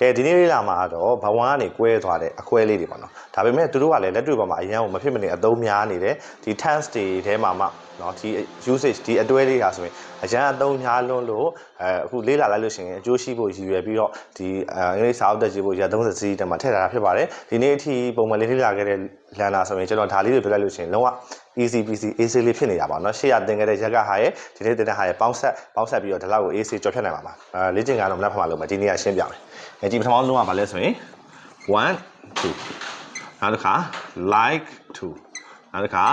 ကဲဒီနေ့လေးလာမှာတော့ဘဝကနေကွဲသွားတဲ့အခွဲလေးတွေပေါ့နော်ဒါပေမဲ့သူတို့ကလည်းလက်တွေ့ပေါ်မှာအရင်ကမဖြစ်မနေအသုံးများနေတယ်ဒီ tense တွေထဲမှာမှနော်ဒီ usage ဒီအတွဲလေးဟာဆိုရင်အရင်အသုံးများလွန်းလို့အဲအခုလေးလာလိုက်လို့ရှိရင်အကျိုးရှိဖို့ရည်ရွယ်ပြီးတော့ဒီအင်္ဂလိပ်စာအုပ်တက်ကြည့်ဖို့ရ30စီးတမှာထည့်ထားတာဖြစ်ပါတယ်ဒီနေ့အထိပုံမှန်လေးလေ့လာခဲ့တဲ့ လန်နာဆိုရင်ကျွန်တော်ဒါလေးတွေပြလိုက်လို့ရှိရင်လုံးဝ easy peasy easy လေးဖြစ်နေတာပါเนาะရှေ့ရသင်ခဲ့တဲ့ရက်ကဟာရဲ့ဒီနေ့သင်တဲ့ဟာရဲ့ပေါင်းဆက်ပေါင်းဆက်ပြီးတော့ဒီလောက်ကို easy ကြော်ဖြတ်နိုင်ပါမှာအဲလေ့ကျင့်ခန်းတော့မနက်ဖြန်မှလုပ်မယ်ဒီနေ့ကရှင်းပြမယ်အဲဒီပထမဆုံးကဘာလဲဆိုရင်1 2နောက်တစ်ခါ like to နောက်တစ်ခါ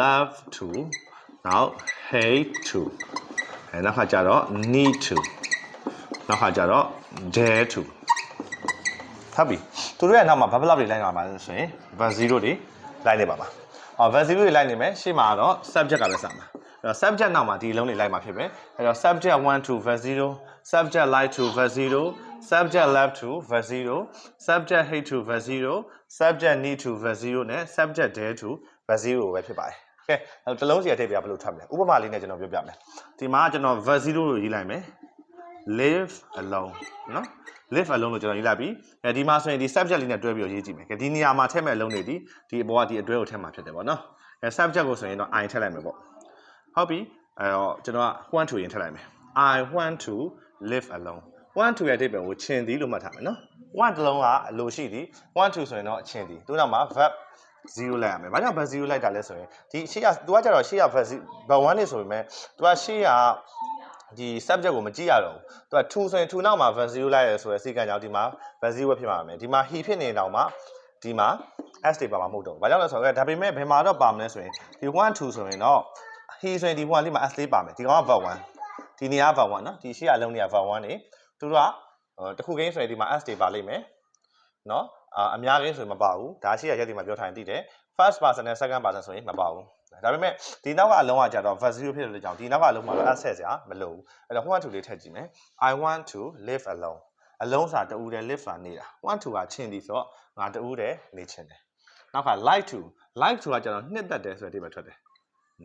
love to နောက် hate to အဲနောက်ခါကျတော့ need to နောက်ခါကျတော့ dare to ဟုတ်ပြီ သူတို့ရဲ့နောက်မှာဘာဘလောက်တွေလိုက်နေမှာလဲဆိုရင် verb 0တွေလိုက်နေပါမှာအော် verb 0တွေလိုက်နေမယ်ရှေ့မှာတော့ subject ကလည်းစမှာအဲ့တော့ subject နောက်မှာဒီအလုံးတွေလိုက်မှာဖြစ်ပဲအဲ့တော့ subject 1 to verb 0 subject like to verb 0 subject love to verb 0 subject hate to verb 0 subject need to verb 0နဲ့ subject dare to verb 0ပဲဖြစ်ပါတယ်ကဲအဲ့တော့တစ်လုံးစီအထိပ်ပြဘယ်လိုထပ်မလဲဥပမာလေးနဲ့ကျွန်တော်ပြောပြမယ်ဒီမှာကျွန်တော် verb 0လို့ရေးလိုက်မယ် live alone နော် live alone လို့ကျွန်တော်ရေးလိုက်ပြီအဲဒီမှာဆိုရင်ဒီ subject လေးနဲ့တွဲပြီးတော့ရေးကြည့်မယ်ကဲဒီနေရာမှာထည့်မဲ့အလုံးတွေဒီဒီအပေါ်ကဒီအတွဲကိုထည့်မှာဖြစ်တယ်ပေါ့နော်အဲ subject ကိုဆိုရင်တော့ i ထည့်လိုက်မယ်ပေါ့ဟုတ်ပြီအဲတော့ကျွန်တော်က want to ရင်ထည့်လိုက်မယ် i want to live alone want to ရဲ့အဓိပ္ပာယ်ကိုချင်သည်လို့မှတ်ထားမယ်နော် want တစ်လုံးကအလိုရှိသည် want to ဆိုရင်တော့အချင်သည်သူနောက်မှာ verb 0လိုက်ရမယ်။ဘာကြောင့် verb 0လိုက်တာလဲဆိုရင်ဒီရှေ့က तू ကကြတော့ရှေ့က verb verb 1နေဆိုပေမဲ့ तू ကရှေ့က ဒီ subject ကိုမကြည့်ရတော့ဘူး။ तू က to ဆိုရင် to နောက်မှာ verb 0လိုက်ရဆိုရယ်စိတ်ကံကြောင့်ဒီမှာ verb 0ပဲဖြစ်မှာမယ်။ဒီမှာ he ဖြစ်နေတော့မှဒီမှာ s တွေပါမှာမဟုတ်တော့ဘူး။ဘာကြောင့်လဲဆိုတော့ဒါပေမဲ့ဘယ်မှာတော့ပါမလဲဆိုရင်ဒီ1 2ဆိုရင်တော့ he ဆိုရင်ဒီ1လေးမှာ s လေးပါမယ်။ဒီကောင်က verb 1ဒီနေရာ verb 1နော်ဒီရှေ့ကအလုံးနေရာ verb 1နေသူတို့ကတခုကိန်းဆိုရင်ဒီမှာ s တွေပါလိမ့်မယ်။နော်အာအများကြီးဆိုရင်မပါဘူးဒါရှိရရက်ဒီမှာပြောထားရင်သိတယ် first person နဲ့ second person ဆိုရင်မပါဘူး ဒါပေမဲ့ဒီနောက်ကအလုံးကကြတော့ verb 0ဖြစ်တဲ့ကြောင့်ဒီနောက်ကအလုံးမှာတော့ access စရာမလိုဘူးအဲ့တော့ want to လေးထည့်ကြည့်မယ် i want to live alone alone ဆိုတာတူတယ် live ဆိုတာနေတာ want to ကချင်သည်ဆိုတော့ငါတူတယ်နေချင်တယ်နောက်က like to like to ကကြတော့နှစ်သက်တယ်ဆိုတဲ့အဓိပ္ပာယ်ထွက်တယ်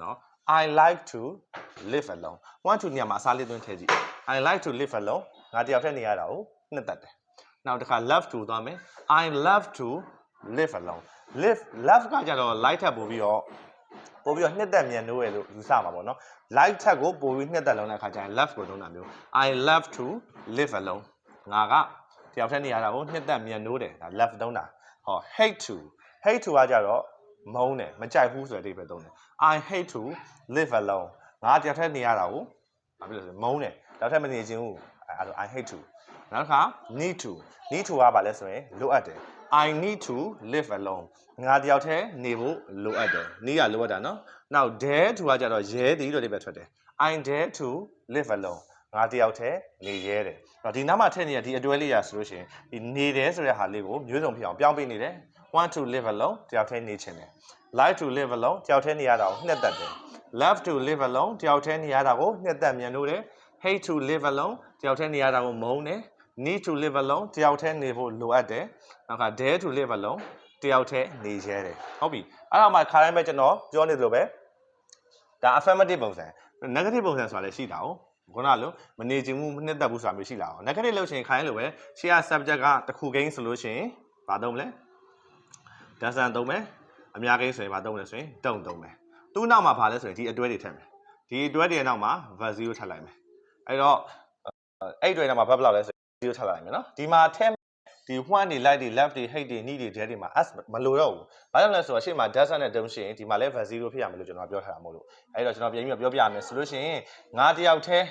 နော် I like to live alone want to နေရာမှာအစားလေးသွင်းထည့်ကြည့် I like to live alone ငါတယောက်တည်းနေရတာကိုနှစ်သက်တယ်နောက်တစ်ခါ love to သွားမယ် I love to live alone live love ကကြတော့ like ထပ်ပို့ပြီးတော့ ပို့ပြီးတော့နှစ်သက်မြန်လို့ရလို့ယူဆမှာပေါ့နော် like ထပ်ကိုပို့ပြီးနှစ်သက်လုံးတဲ့အခါကျရင် love ကိုသုံးတာမျိုး I love to live alone ငါကတယောက်တည်းနေရတာကိုနှစ်သက်မြန်လို့တယ်ဒါ love သုံးတာဟော hate to hate to ကကြတော့မုန်းတယ်မကြိုက်ဘူးဆိုတဲ့အဓိပ္ပာယ်သုံးတယ် I hate to live alone ငါတယောက်တည်းနေရတာကိုဘာဖြစ်လို့လဲမုန်းတယ်တယောက်တည်းမနေခြင်းဘူးအဲဒါ I hate to နောက်တစ်ခါ need to need to ကဘာလဲဆိုရင်လိုအပ်တယ် I need to live alone ငါတယောက်တည်းနေဖို့လိုအပ်တယ် need ကလိုအပ်တာနော်နောက် dare to ကကြတော့ရဲသည်လို့ဒီပဲထွက်တယ် I dare to live alone ငါတယောက်တည်းနေရဲတယ်အဲ့တော့ဒီနောက်မှာထည့်နေတဲ့ဒီအတွဲလေးရဆိုလို့ရှိရင်ဒီနေတယ်ဆိုတဲ့ဟာလေးကိုမျိုးစုံဖြစ်အောင်ပြောင်းပေးနေတယ် want to live alone တယောက်တည်းနေချင်တယ် like to live alone တယောက်တည်းနေရတာကိုနှစ်သက်တယ် love to live alone တယောက်တည်းနေရတာကိုနှစ်သက်မြန်လို့တယ် hate to live alone တယောက်တည်းနေရတာကိုမုန်းတယ် need to live alone တယောက်တည်းနေဖို့လိုအပ်တယ်နောက်က dare to live alone တယောက်တည်းနေရဲတယ်ဟုတ်ပြီအဲ့တော့မှခါတိုင်းပဲကျွန်တော်ပြောနေသလိုပဲဒါ affirmative ပုံစံ negative ပုံစံဆိုတာလည်းရှိတာ哦ခုနလိုမနေချင်ဘူးမနှစ်သက်ဘူးဆိုတာမျိုးရှိလာအောင် negative လို့ရှိရင်ခိုင်းလို့ပဲရှေ့က subject ကတစ်ခုကိန်းဆိုလို့ရှိရင်ဘာသုံးမလဲ doesn't သုံးမယ်အများကိန်းဆိုရင်ဘာသုံးမလဲဆိုရင် don't သုံးမယ်သူ့နောက်မှာဘာလဲဆိုရင်ဒီအတွဲတွေထည့်မယ်ဒီအတွဲတွေနောက်မှာ verb 0ထပ်လိုက်မယ်အဲ့တော့အဲ့အတွဲနောက်မှာ verb ဘယ်လောက်လဲဆိုရင် 0ထားလိုက်မယ်နော်ဒီမှာအထက်ဒီ one တွေ light တွေ left တွေ height တွေ knee တွေ depth တွေမှာ s မလိုတော့ဘူး။ဘာကြောင့်လဲဆိုတော့ရှေ့မှာ dash နဲ့ dom ရှိရင်ဒီမှာလည်း van 0ဖြစ်ရမယ်လို့ကျွန်တော်ပြောထားတာမို့လို့။အဲဒီတော့ကျွန်တော်ပြန်ပြီးပြောပြရမယ်ဆိုလို့ရှိရင်ငါတယောက်တည်း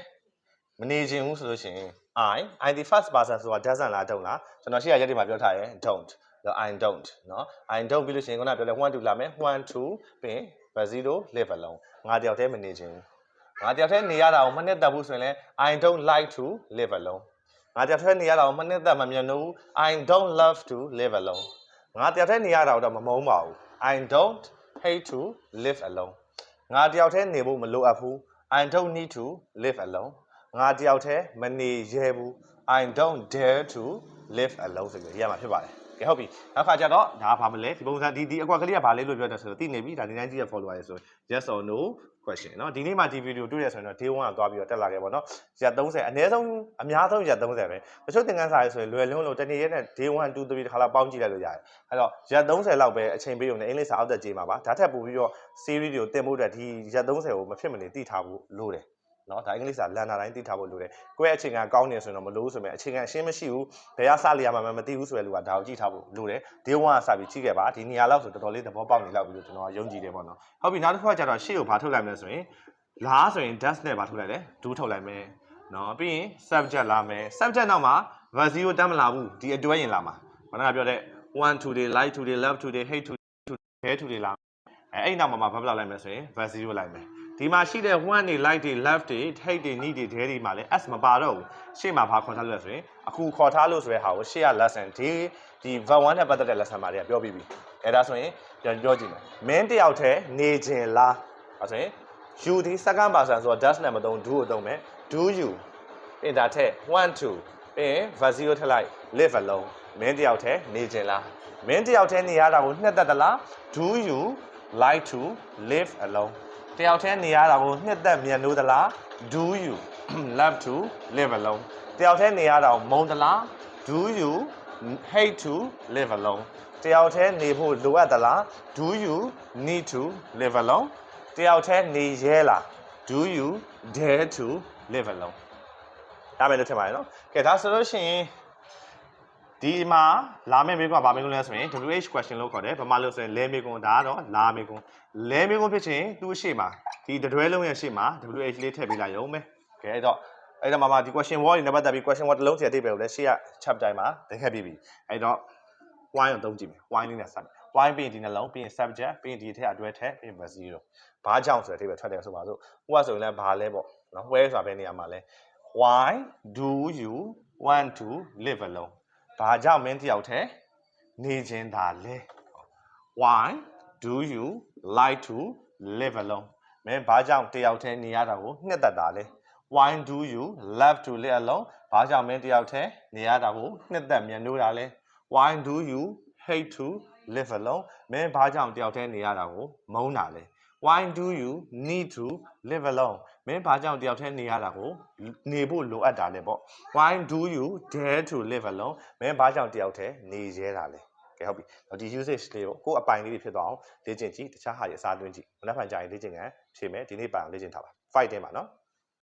မနေခြင်းဘူးဆိုလို့ရှိရင် i i the first person ဆိုတာ doesn't လား don't လားကျွန်တော်ရှေ့ရက်တွေမှာပြောထားတယ် don't တော့ i don't နော် i don't ပြီးလို့ရှိရင်ခုနပြောလဲ1 2လာမယ်1 2ပြီး van 0 level လုံးငါတယောက်တည်းမနေခြင်းဘူး။ငါတယောက်တည်းနေရတာကိုမနှစ်သက်ဘူးဆိုရင်လည်း i don't like to live alone ငါတယောက်တည်းနေရတာကိုမနှစ်သက်မမြင်ဘူး I don't love to live alone ငါတယောက်တည်းနေရတာတော့မမုန်းပါဘူး I don't hate to live alone ငါတယောက်တည်းနေဖို့မလိုအပ်ဘူး I don't need to live alone ငါတယောက်တည်းမနေရဲဘူး I don't dare to live alone ဆိုပြီးရမှာဖြစ်ပါတယ် ကဲဟုတ်ပြီနောက်ခါကျတော့ဒါကဘာမလဲဒီပုံစံဒီဒီအကွက်ကလေးကဘာလဲလို့ပြောတယ်ဆိုတော့သိနေပြီဒါဒီတိုင်းကြီးရ follower ရယ်ဆို yes or no question เนาะဒီနေ့မှဒီဗီဒီယိုတွေ့ရဆိုရင်တော့ day 1ကသွားပြီးတော့တက်လာခဲ့ပါတော့ရက်30အနည်းဆုံးအများဆုံးရက်30ပဲတချို့သင်ခန်းစာရေးဆိုရင်လွယ်လုံးလို့တနေ့ရက်နဲ့ day 1 2 3တခါလောက်ပေါင်းကြည့်လိုက်လို့ရတယ်အဲ့တော့ရက်30လောက်ပဲအချိန်ပေးုံနဲ့အင်္ဂလိပ်စာအောက်တက်ကြည့်မှာပါဒါထက်ပိုပြီးတော့ series တွေကိုတင်ဖို့အတွက်ဒီရက်30ကိုမဖြစ်မနေသိထားဖို့လိုတယ် နော်ဒါအင်္ဂလိပ်စာလန်နာတိုင်းသိထားဖို့လိုတယ်ကိုယ့်ရဲ့အချိန်ကကောင်းနေဆိုရင်တော့မလို့ဆိုပေမဲ့အချိန်ကအရှင်းမရှိဘူးဘယ်ကစလိရမှာမသိဘူးဆိုတဲ့လူကဒါကိုကြည့်ထားဖို့လိုတယ် day 1ကစပြီးကြည့်ခဲ့ပါဒီနေရာလောက်ဆိုတော်တော်လေးသဘောပေါက်နေလောက်ပြီးတော့ကျွန်တော်ကယုံကြည်တယ်ပေါ့နော်ဟုတ်ပြီနောက်တစ်ခုကကျတော့ရှေ့ကိုဘာထုတ်လိုက်မလဲဆိုရင်လားဆိုရင် dash နဲ့ဘာထုတ်လိုက်လဲ do ထုတ်လိုက်မယ်နော်ပြီးရင် subject လာမယ် subject နောက်မှာ verb 0တက်မလာဘူးဒီအတွဲရင်လာမှာခဏကပြောတဲ့1 to day like to day love to day hate to to hate to day လာအဲအဲ့နောက်မှာမှာ verb လိုက်မယ်ဆိုရင် verb 0လိုက်မယ် ဒီမှာရှိတဲ့ one တွေ like တွေ love တွေ hate တွေ need တွေ dare တွေမှာလည်း s မပါတော့ဘူးရှေ့မှာဘာခေါ်ထားလို့လဲဆိုရင်အခုခေါ်ထားလို့ဆိုတဲ့ဟာကိုရှေ့က lesson ဒီဒီ verb 1နဲ့ပတ်သက်တဲ့ lesson မှာတွေကပြောပြီးပြီအဲဒါဆိုရင်ပြန်ပြောကြည့်မယ်မင်းတယောက်တည်းနေခြင်းလားအဲဆိုရင် you ဒီ second person ဆိုတော့ does နဲ့မသုံး do ကိုသုံးမယ် do you ပြင်ဒါထက်1 2ပြီးရင် verb 0ထည့်လိုက် live alone မင်းတယောက်တည်းနေခြင်းလားမင်းတယောက်တည်းနေရတာကိုနှစ်သက်သလား do you like to live alone တယောက်တည်းနေရတာကိုနှစ်သက်မြတ်လို့သလား do you love to live alone တယောက်တည်းနေရတာကိုမုန်းသလား do you hate to live alone တယောက်တည်းနေဖို့လိုအပ်သလား do you need to live alone တယောက်တည်းနေရဲလား do you dare to live alone ဒါမယ်လို့ထင်ပါတယ်နော်ကဲဒါဆိုလို့ရှိရင် ဒီမှာလာမယ့်မေးခွန်းကဘာမေးခွန်းလဲဆိုရင် WH question လို့ခေါ်တယ်ဘာမှလို့ဆိုရင်လဲမေးခွန်းဒါကတော့လာမေးခွန်းလဲမေးခွန်းဖြစ်ချင်းသူ့အရှိမှာဒီတတွဲလုံးရဲ့ရှေ့မှာ WH လေးထည့်ပေးလိုက်ရုံပဲကဲအဲ့တော့အဲ့တော့မှာမှာဒီ question word တွေနဲ့ပတ်သက်ပြီး question word တစ်လုံးစီအတိတ်ပဲကိုလည်းရှေ့က chapter မှာသင်ခဲ့ပြီးပြီအဲ့တော့ why ကိုသုံးကြည့်မယ် why လေးနဲ့စမယ် why ပြီးရင်ဒီနှလုံးပြီးရင် subject ပြီးရင်ဒီထက်အတွဲထက်ပြီးရင် verb 0ဘာကြောင့်ဆိုတဲ့အတိတ်ပဲထွက်တယ်ဆိုပါစို့ဟိုကဆိုရင်လည်းဘာလဲပေါ့နော် where ဆိုတာဘယ်နေရာမှာလဲ why do you want to live alone ဘာကြောင့်မင်းတယောက်တည်းနေခြင်းသာလဲ why do you like to live alone မင်းဘာကြောင့်တယောက်တည်းနေရတာကိုနှစ်သက်တာလဲ why do you love to live alone ဘာကြောင့်မင်းတယောက်တည်းနေရတာကိုနှစ်သက်မြတ်လို့တာလဲ why do you hate to live alone မင်းဘာကြောင့်တယောက်တည်းနေရတာကိုမုန်းတာလဲ why do you need to live alone မင်းဘာကြောင့်တယောက်တည်းနေရတာကိုနေဖို့လိုအပ်တာလဲပေါ့ why do you dare to live alone မင်းဘာကြောင့်တယောက်တည်းနေရဲတာလဲကဲဟုတ်ပြီတော့ဒီ usage လေးကိုကိုယ်အပိုင်လေးတွေဖြစ်သွားအောင်လေ့ကျင့်ကြည့်တခြားဟာတွေအစားသွင်းကြည့်မနက်ဖြန်ကြာရင်လေ့ကျင့်ခံဖြေမယ်ဒီနေ့ပိုင်အောင်လေ့ကျင့်ထားပါ fight တင်ပါနော်